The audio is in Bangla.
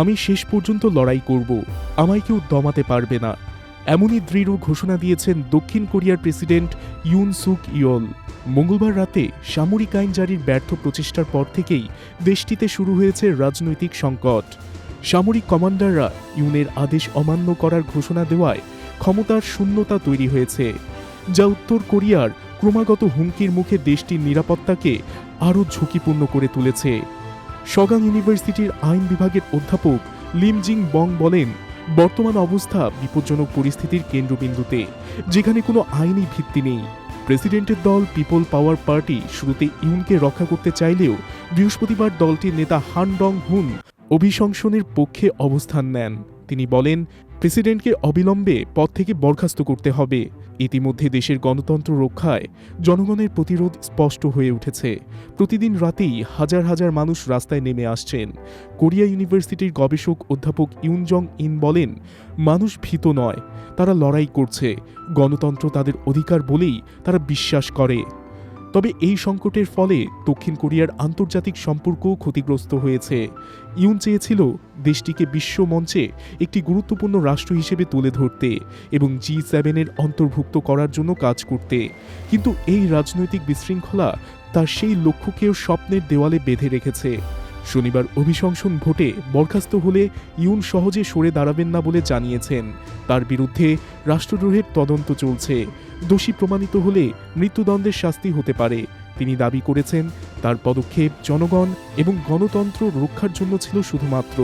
আমি শেষ পর্যন্ত লড়াই করব, আমায় কেউ দমাতে পারবে না। এমনই দৃঢ় ঘোষণা দিয়েছেন দক্ষিণ কোরিয়ার প্রেসিডেন্ট ইউন সুক ইয়ল। মঙ্গলবার রাতে সামরিক আইন জারির ব্যর্থ প্রচেষ্টার পর থেকেই দেশটিতে শুরু হয়েছে রাজনৈতিক সংকট। সামরিক কমান্ডাররা ইউনের আদেশ অমান্য করার ঘোষণা দেওয়ায় ক্ষমতার শূন্যতা তৈরি হয়েছে, যা উত্তর কোরিয়ার ক্রমাগত হুমকির মুখে দেশটির নিরাপত্তাকে আরও ঝুঁকিপূর্ণ করে তুলেছে। সগাং ইউনিভার্সিটির আইন বিভাগের অধ্যাপক লিমজিং বং বলেন, বর্তমান অবস্থা বিপজ্জনক পরিস্থিতির কেন্দ্রবিন্দুতে, যেখানে কোনো আইনি ভিত্তি নেই। প্রেসিডেন্টের দল পিপল পাওয়ার পার্টি শুরুতে ইউনকে রক্ষা করতে চাইলেও বৃহস্পতিবার দলটির নেতা হান ডং হুন অভিশংসনের পক্ষে অবস্থান নেন। তিনি বলেন প্রেসিডেন্টকে অবিলম্বে পদ থেকে বরখাস্ত করতে হবে। ইতিমধ্যে দেশের গণতন্ত্র রক্ষায় জনগণের প্রতিরোধ স্পষ্ট হয়ে উঠেছে। প্রতিদিন রাতেই হাজার হাজার মানুষ রাস্তায় নেমে আসছেন। কোরিয়া ইউনিভার্সিটির গবেষক অধ্যাপক ইউনজং ইন বলেন, মানুষ ভীত নয়, তারা লড়াই করছে। গণতন্ত্র তাদের অধিকার বলেই তারা বিশ্বাস করে। তবে এই সংকটের ফলে দক্ষিণ কোরিয়ার আন্তর্জাতিক সম্পর্ক ক্ষতিগ্রস্ত হয়েছে। ইউন চেয়েছিল দেশটিকে বিশ্ব মঞ্চে একটি গুরুত্বপূর্ণ রাষ্ট্র হিসেবে তুলে ধরতে এবং জি সেভেনের অন্তর্ভুক্ত করার জন্য কাজ করতে। কিন্তু এই রাজনৈতিক বিশৃঙ্খলা তার সেই লক্ষ্যকেও স্বপ্নের দেওয়ালে বেঁধে রেখেছে। শনিবার অভিশংসন ভোটে বরখাস্ত হলে ইউন সহজে সরে দাঁড়াবেন না বলে জানিয়েছেন। তার বিরুদ্ধে রাষ্ট্রদ্রোহের তদন্ত চলছে। দোষী প্রমাণিত হলে মৃত্যুদণ্ডের শাস্তি হতে পারে। তিনি দাবি করেছেন, তার পদক্ষেপ জনগণ এবং গণতন্ত্র রক্ষার জন্য ছিল শুধুমাত্র।